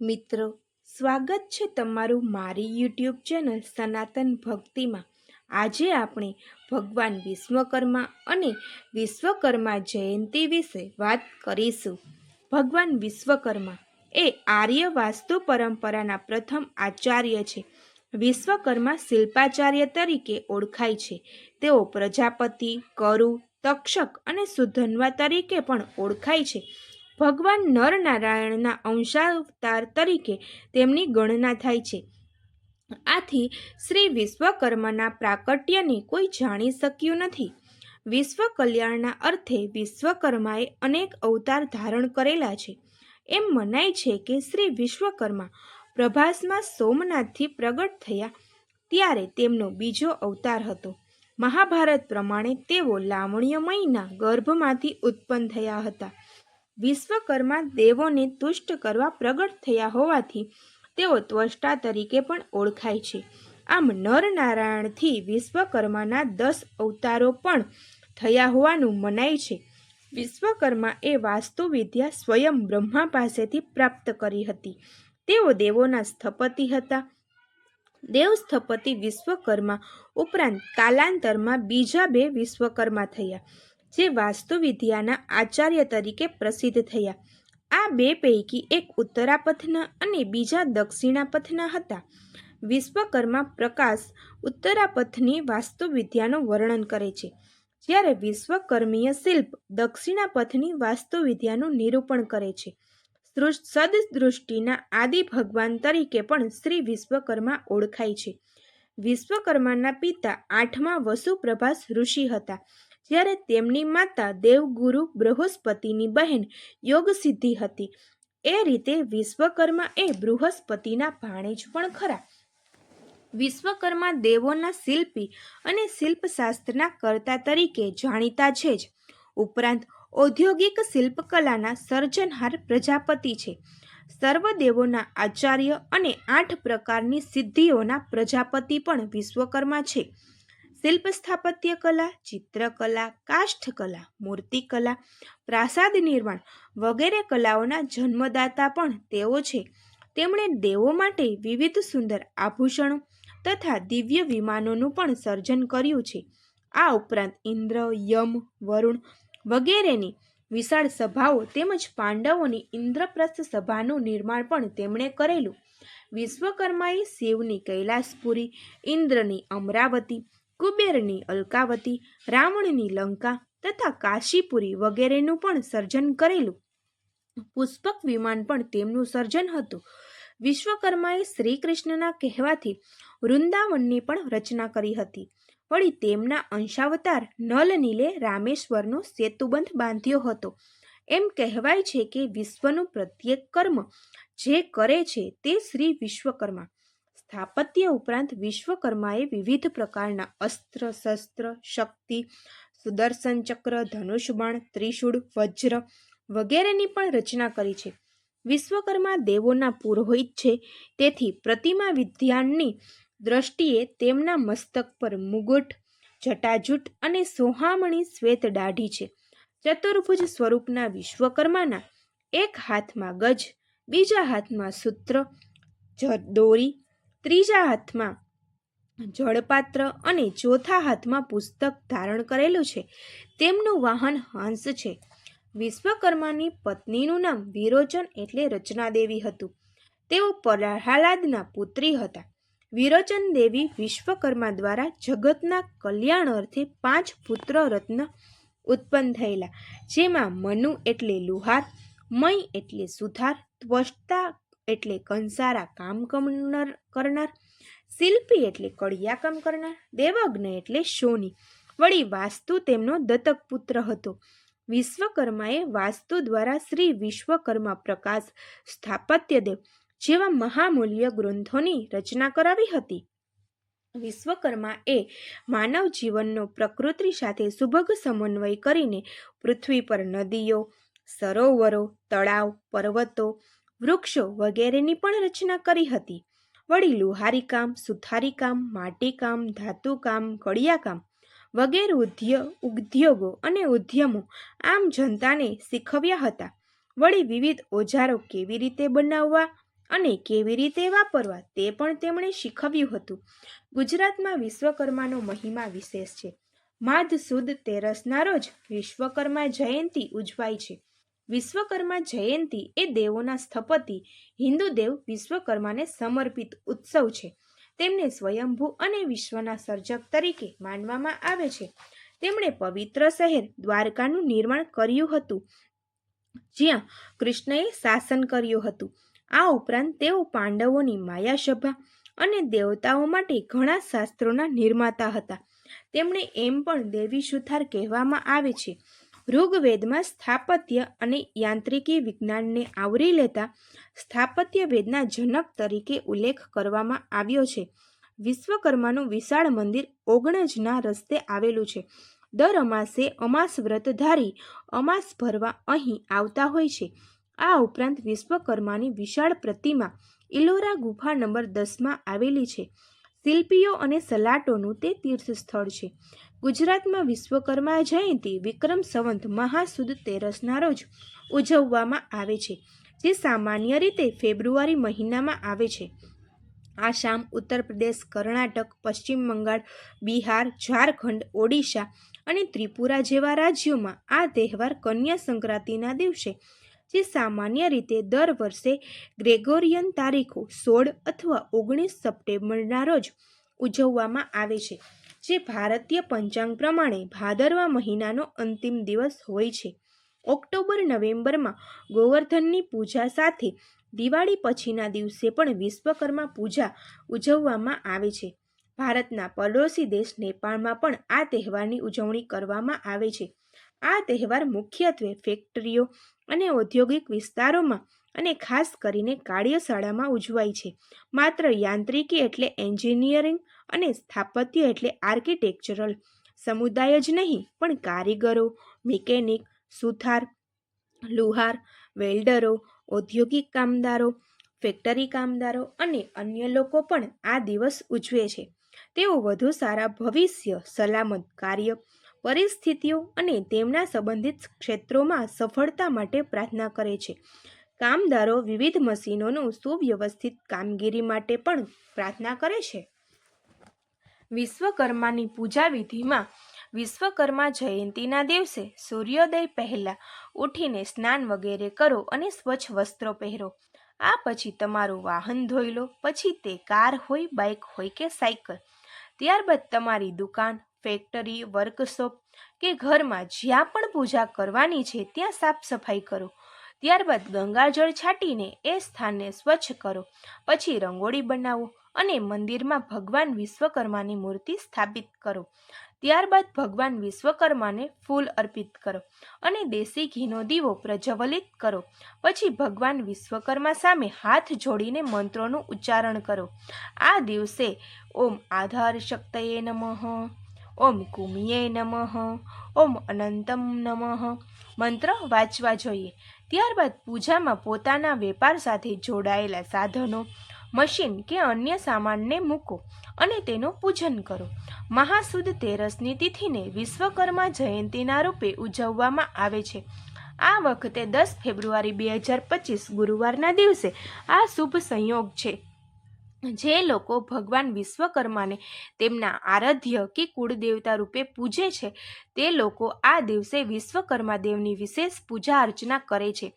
મિત્રો, સ્વાગત છે તમારું મારી યુટ્યુબ ચેનલ સનાતન ભક્તિમાં. આજે આપણે ભગવાન વિશ્વકર્મા અને વિશ્વકર્મા જયંતિ વિશે વાત કરીશું. ભગવાન વિશ્વકર્મા એ આર્ય વાસ્તુ પરંપરાના પ્રથમ આચાર્ય છે. વિશ્વકર્મા શિલ્પાચાર્ય તરીકે ઓળખાય છે. તેઓ પ્રજાપતિ, કરુ, તક્ષક અને સુધન્વા તરીકે પણ ઓળખાય છે. ભગવાન નરનારાયણના અંશાવતાર તરીકે તેમની ગણના થાય છે. આથી શ્રી વિશ્વકર્માના પ્રાકટ્યને કોઈ જાણી શક્યું નથી. વિશ્વ કલ્યાણના અર્થે વિશ્વકર્માએ અનેક અવતાર ધારણ કરેલા છે. એમ મનાય છે કે શ્રી વિશ્વકર્મા પ્રભાસમાં સોમનાથથી પ્રગટ થયા ત્યારે તેમનો બીજો અવતાર હતો. મહાભારત પ્રમાણે તેઓ લાવણ્યમયના ગર્ભમાંથી ઉત્પન્ન થયા હતા. વિશ્વકર્મા દેવોને તુષ્ટ કરવા પ્રગટ થયા હોવાથી તેઓ ત્વષ્ટા તરીકે પણ ઓળખાય છે. આમ નરનારાયણથી વિશ્વકર્માના દસ અવતારો પણ થયા હોવાનું મનાય છે. વિશ્વકર્મા એ વાસ્તુવિદ્યા સ્વયં બ્રહ્મા પાસેથી પ્રાપ્ત કરી હતી. તેઓ દેવોના સ્થપતિ હતા. દેવ સ્થપતિ વિશ્વકર્મા ઉપરાંત કાલાંતરમાં બીજા બે વિશ્વકર્મા થયા. જે વાસ્તુવિદ્યાના આચાર્ય તરીકે પ્રસિદ્ધ થયા. આ બે પૈકી એક ઉત્તરાપથના અને બીજા દક્ષિણાપથના હતા. વિશ્વકર્મા પ્રકાશ ઉત્તરાપથની વાસ્તુવિદ્યાનું વર્ણન કરે છે. જ્યારે વિશ્વકર્મીય શિલ્પ દક્ષિણાપથની વાસ્તુવિદ્યાનું નિરૂપણ કરે છે. સદદૃષ્ટિના આદિ ભગવાન તરીકે પણ શ્રી વિશ્વકર્મા ઓળખાય છે. વિશ્વકર્માના પિતા આઠમા વસુપ્રભાસ ઋષિ હતા. જ્યારે તેમની માતા દેવગુરુ બૃહસ્પતિની બહેન યોગસિદ્ધિ હતી, એ રીતે વિશ્વકર્મા એ બૃહસ્પતિના ભાણેજ પણ ખરા. વિશ્વકર્મા દેવોના શિલ્પી અને શિલ્પશાસ્ત્રના કર્તા તરીકે જાણીતા છે જ. ઉપરાંત, ઔદ્યોગિક શિલ્પકલાના સર્જનહાર પ્રજાપતિ છે. સર્વદેવોના આચાર્ય અને આઠ પ્રકારની સિદ્ધિઓના પ્રજાપતિ પણ વિશ્વકર્મા છે. શિલ્પ સ્થાપત્ય કલા, ચિત્રકલા કાષ્ઠકલા મૂર્તિકલા, પ્રાસાદ નિર્માણ વગેરે કલાઓના જન્મદાતા પણ તેઓ છે. તેમણે દેવો માટે વિવિધ સુંદર આભૂષણો તથા દિવ્ય વિમાનોનું પણ સર્જન કર્યું છે. આ ઉપરાંત ઇન્દ્ર, યમ, વરુણ વગેરેની વિશાળ સભાઓ તેમજ પાંડવોની ઇન્દ્રપ્રસ્થ સભાનું નિર્માણ પણ તેમણે કરેલું. વિશ્વકર્માએ શિવની કૈલાસપુરી, ઇન્દ્રની અમરાવતી કુબેરની અલકાવતી, રાવણની લંકા તથા કાશીપુરી વગેરેનું પણ સર્જન કરેલું. પુષ્પક વિમાન પણ તેમનું સર્જન હતું. વિશ્વકર્માએ શ્રી કૃષ્ણના કહેવાથી વૃંદાવનની પણ રચના કરી હતી. વળી તેમના અંશાવતાર નલનીલે રામેશ્વરનો સેતુબંધ બાંધ્યો હતો. એમ કહેવાય છે કે વિશ્વનું પ્રત્યેક કર્મ જે કરે છે તે શ્રી વિશ્વકર્મા. સ્થાપત્ય ઉપરાંત વિશ્વકર્માએ વિવિધ પ્રકારના અસ્ત્ર, શસ્ત્ર, શક્તિ, સુદર્શન ચક્ર ધનુષબાણ ત્રિશૂળ, વજ્ર વગેરેની પણ રચના કરી છે. વિશ્વકર્મા દેવોના પુરોહિત છે. તેથી પ્રતિમા વિદ્યાની દ્રષ્ટિએ તેમના મસ્તક પર મુગુટ, જટાજૂટ અને સોહામણી શ્વેત દાઢી છે. ચતુર્ભુજ સ્વરૂપના વિશ્વકર્માના એક હાથમાં ગજ, બીજા હાથમાં સૂત્ર દોરી ત્રીજા હાથમાં જળપાત્ર અને ચોથા હાથમાં પુસ્તક ધારણ કરેલું છે. તેમનું વાહન હંસ છે. વિશ્વકર્માની પત્નીનું નામ વિરોચન એટલે રચના દેવી હતું. તેઓ પ્રહલાદના પુત્રી હતા. વિરોચન દેવી વિશ્વકર્મા દ્વારા જગતના કલ્યાણ અર્થે પાંચ પુત્ર રત્ન ઉત્પન્ન થયેલા, જેમાં મનુ એટલે લુહાર, મય એટલે સુથાર, ત્વષ્ટા એટલે કંસારા કામ કરનાર શિલ્પી એટલે કડિયાકામ કરનાર દેવજ્ઞ એટલે શોની વળી વાસ્તુ તેમનો દત્તક પુત્ર હતો. વિશ્વકર્માએ વાસ્તુ દ્વારા શ્રી વિશ્વકર્મા પ્રકાશ સ્થાપત્ય દેવ જેવા મહામૂલ્ય ગ્રંથોની રચના કરાવી હતી. વિશ્વકર્મા એ માનવ જીવનનો પ્રકૃતિ સાથે સુભગ સમન્વય કરીને પૃથ્વી પર નદીઓ, સરોવરો, તળાવ, પર્વતો વૃક્ષો વગેરેની પણ રચના કરી હતી. વળી લુહારીકામ સુથારીકામ, માટીકામ, ધાતુકામ, કડિયાકામ વગેરે ઉદ્ય ઉદ્યોગો અને ઉદ્યમો આમ જનતાને શીખવ્યા હતા. વળી વિવિધ ઓજારો કેવી રીતે બનાવવા અને કેવી રીતે વાપરવા તે પણ તેમણે શીખવ્યું હતું. ગુજરાતમાં વિશ્વકર્માનો મહિમા વિશેષ છે. માધ સુદ તેરસના રોજ વિશ્વકર્મા જયંતિ ઉજવાય છે. વિશ્વકર્મા જયંતિ એ દેવોના સ્થપતિ. હિન્દુ દેવ વિશ્વકર્માને સમર્પિત ઉત્સવ છે. તેમને સ્વયંભૂ અને વિશ્વના સર્જક તરીકે માનવામાં આવે છે. તેમણે પવિત્ર શહેર દ્વારકાનું નિર્માણ કર્યું હતું. જ્યાં કૃષ્ણએ શાસન કર્યું હતું. આ ઉપરાંત તેઓ પાંડવોની માયાસભા અને દેવતાઓ માટે ઘણા શાસ્ત્રોના નિર્માતા હતા. તેમણે એમ પણ દેવી સુથાર કહેવામાં આવે છે. ઋગ્વેદમાં સ્થાપત્ય અને યાંત્રિકી વિજ્ઞાનને આવરી લેતા સ્થાપત્ય વેદના જનક તરીકે ઉલ્લેખ કરવામાં આવ્યો છે. વિશ્વકર્માનું વિશાળ મંદિર ઓગણજના રસ્તે આવેલું છે. દર અમાસે અમાસ વ્રતધારી અમાસ ભરવા અહીં આવતા હોય છે. આ ઉપરાંત વિશ્વકર્માની વિશાળ પ્રતિમા ઇલોરા ગુફા નંબર દસમાં આવેલી છે. શિલ્પીઓ અને સલાટોનું તે તીર્થસ્થળ છે. ગુજરાતમાં વિશ્વકર્મા જયંતિ, વિક્રમ સંવંત, મહાસુદ તેરસના રોજ ઉજવવામાં આવે છે, જે સામાન્ય રીતે ફેબ્રુઆરી મહિનામાં આવે છે. આસામ ઉત્તર પ્રદેશ, કર્ણાટક, પશ્ચિમ બંગાળ, બિહાર, ઝારખંડ, ઓડિશા અને ત્રિપુરા જેવા રાજ્યોમાં આ તહેવાર કન્યા સંક્રાંતિના દિવસે, જે સામાન્ય રીતે દર વર્ષે ગ્રેગોરિયન તારીખો સોળ અથવા ઓગણીસ સપ્ટેમ્બરના રોજ ઉજવવામાં આવે છે. જે ભારતીય પંચાંગ પ્રમાણે ભાદરવા મહિનાનો અંતિમ દિવસ હોય છે. ઓક્ટોબર, નવેમ્બરમાં ગોવર્ધનની પૂજા સાથે દિવાળી પછીના દિવસે પણ વિશ્વકર્મા પૂજા ઉજવવામાં આવે છે. ભારતના પડોશી દેશ નેપાળમાં પણ આ તહેવારની ઉજવણી કરવામાં આવે છે. આ તહેવાર મુખ્યત્વે ફેક્ટરીઓ અને ઔદ્યોગિક વિસ્તારોમાં અને ખાસ કરીને કાર્યશાળામાં ઉજવાય છે. માત્ર યાંત્રિકી એટલે એન્જિનિયરિંગ અને સ્થાપત્ય એટલે આર્કિટેક્ચરલ. સમુદાય જ નહીં, પણ કારીગરો, મિકેનિક, સુથાર, લુહાર, વેલ્ડરો, ઔદ્યોગિક કામદારો, ફેક્ટરી કામદારો અને અન્ય લોકો પણ આ દિવસ ઉજવે છે. તેઓ વધુ સારા ભવિષ્ય, સલામત કાર્ય, પરિસ્થિતિઓ અને તેમના સંબંધિત ક્ષેત્રોમાં સફળતા માટે પ્રાર્થના કરે છે. કામદારો વિવિધ મશીનોનું સુવ્યવસ્થિત કામગીરી માટે પણ પ્રાર્થના કરે છે. વિશ્વકર્માની પૂજા વિધિમાં વિશ્વકર્મા જયંતિના દિવસે સૂર્યોદય પહેલાં ઉઠીને સ્નાન વગેરે કરો અને સ્વચ્છ વસ્ત્રો પહેરો. આ પછી તમારું વાહન ધોઈ લો, પછી તે કાર હોય, બાઇક હોય કે સાયકલ ત્યારબાદ તમારી દુકાન, ફેક્ટરી, વર્કશોપ કે ઘરમાં જ્યાં પણ પૂજા કરવાની છે ત્યાં સાફ સફાઈ કરો. ત્યારબાદ ગંગાજળ છાંટીને એ સ્થાનને સ્વચ્છ કરો. પછી રંગોળી બનાવો અને મંદિરમાં ભગવાન વિશ્વકર્માની મૂર્તિ સ્થાપિત કરો. ત્યારબાદ ભગવાન વિશ્વકર્માને ફૂલ અર્પિત કરો અને દેશી ઘીનો દીવો પ્રજ્વલિત કરો. પછી ભગવાન વિશ્વકર્મા સામે હાથ જોડીને મંત્રોનું ઉચ્ચારણ કરો. આ દિવસે ઓમ આધાર શક્તયે નમઃ. ઓમ કુમિયે નમઃ, ઓમ અનંતમ નમઃ. મંત્ર વાંચવા જોઈએ. ત્યારબાદ પૂજામાં પોતાના વેપાર સાથે જોડાયેલા સાધનો, મશીન કે અન્ય સામાનને મૂકો અને તેનું પૂજન કરો. મહાસુદ તેરસની તિથિને વિશ્વકર્મા જયંતિના રૂપે ઉજવવામાં આવે છે. આ વખતે દસ ફેબ્રુઆરી બે હજાર પચીસ ગુરુવારના દિવસે આ શુભ સંયોગ છે. જે લોકો ભગવાન વિશ્વકર્માને તેમના આરાધ્ય કે કુળદેવતા રૂપે પૂજે છે, તે લોકો આ દિવસે વિશ્વકર્મા દેવની વિશેષ પૂજા અર્ચના કરે છે.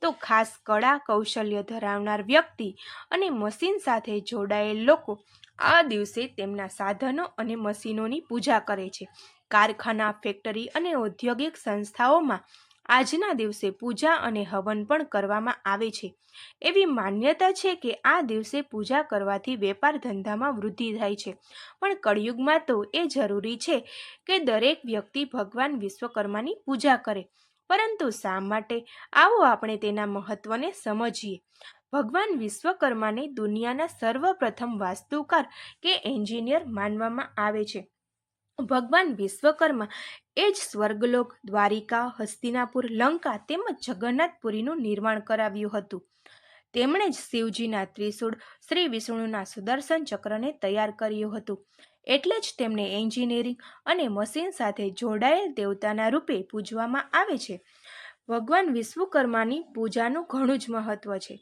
તો ખાસ કળા કૌશલ્ય ધરાવનાર વ્યક્તિ અને મશીન સાથે જોડાયેલ લોકો આ દિવસે તેમના સાધનો અને મશીનોની પૂજા કરે છે. કારખાના, ફેક્ટરી અને ઔદ્યોગિક સંસ્થાઓમાં આજના દિવસે પૂજા અને હવન પણ કરવામાં આવે છે. એવી માન્યતા છે કે આ દિવસે પૂજા કરવાથી વેપાર ધંધામાં વૃદ્ધિ થાય છે. પણ કળિયુગમાં તો એ જરૂરી છે કે દરેક વ્યક્તિ ભગવાન વિશ્વકર્માની પૂજા કરે. પરંતુ શા માટે? આવો આપણે તેના મહત્વને સમજીએ. ભગવાન વિશ્વકર્માને દુનિયાના સર્વપ્રથમ વાસ્તુકાર કે એન્જિનિયર માનવામાં આવે છે. ભગવાન વિશ્વકર્મા એ જ સ્વર્ગલોક, દ્વારિકા, હસ્તિનાપુર, લંકા તેમજ જગન્નાથપુરીનું નિર્માણ કરાવ્યું હતું. તેમણે જ શિવજીના ત્રિશૂળ, શ્રી વિષ્ણુના સુદર્શન ચક્રને તૈયાર કર્યું હતું. એટલે જ તેમને એન્જિનિયરિંગ અને મશીન સાથે જોડાયેલ દેવતાના રૂપે પૂજવામાં આવે છે. ભગવાન વિશ્વકર્માની પૂજાનું ઘણું જ મહત્વ છે.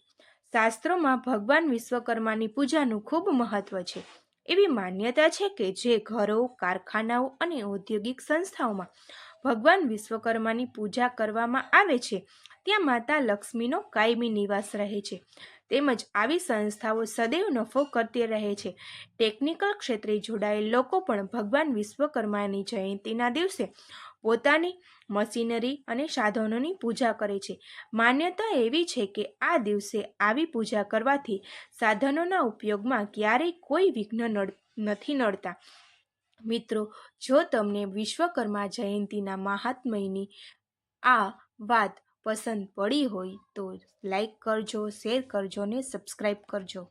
શાસ્ત્રોમાં ભગવાન વિશ્વકર્માની પૂજાનું ખૂબ મહત્વ છે. એવી માન્યતા છે કે જે ઘરો, કારખાનાઓ અને ઔદ્યોગિક સંસ્થાઓમાં ભગવાન વિશ્વકર્માની પૂજા કરવામાં આવે છે. ત્યાં માતા લક્ષ્મીનો કાયમી નિવાસ રહે છે. તેમજ આવી સંસ્થાઓ સદૈવ નફો કરતી રહે છે. ટેકનિકલ ક્ષેત્રે જોડાયેલ લોકો પણ ભગવાન વિશ્વકર્માની જયંતિના દિવસે પોતાની મશીનરી અને સાધનોની પૂજા કરે છે. માન્યતા એવી છે કે આ દિવસે આવી પૂજા કરવાથી સાધનોના ઉપયોગમાં ક્યારેય કોઈ વિઘ્ન નથી નડતા. મિત્રો, જો તમને વિશ્વકર્મા જયંતિના મહાત્મયની આ વાત પસંદ પડી હોય તો લાઈક કરજો, શેર કરજો ને સબસ્ક્રાઈબ કરજો.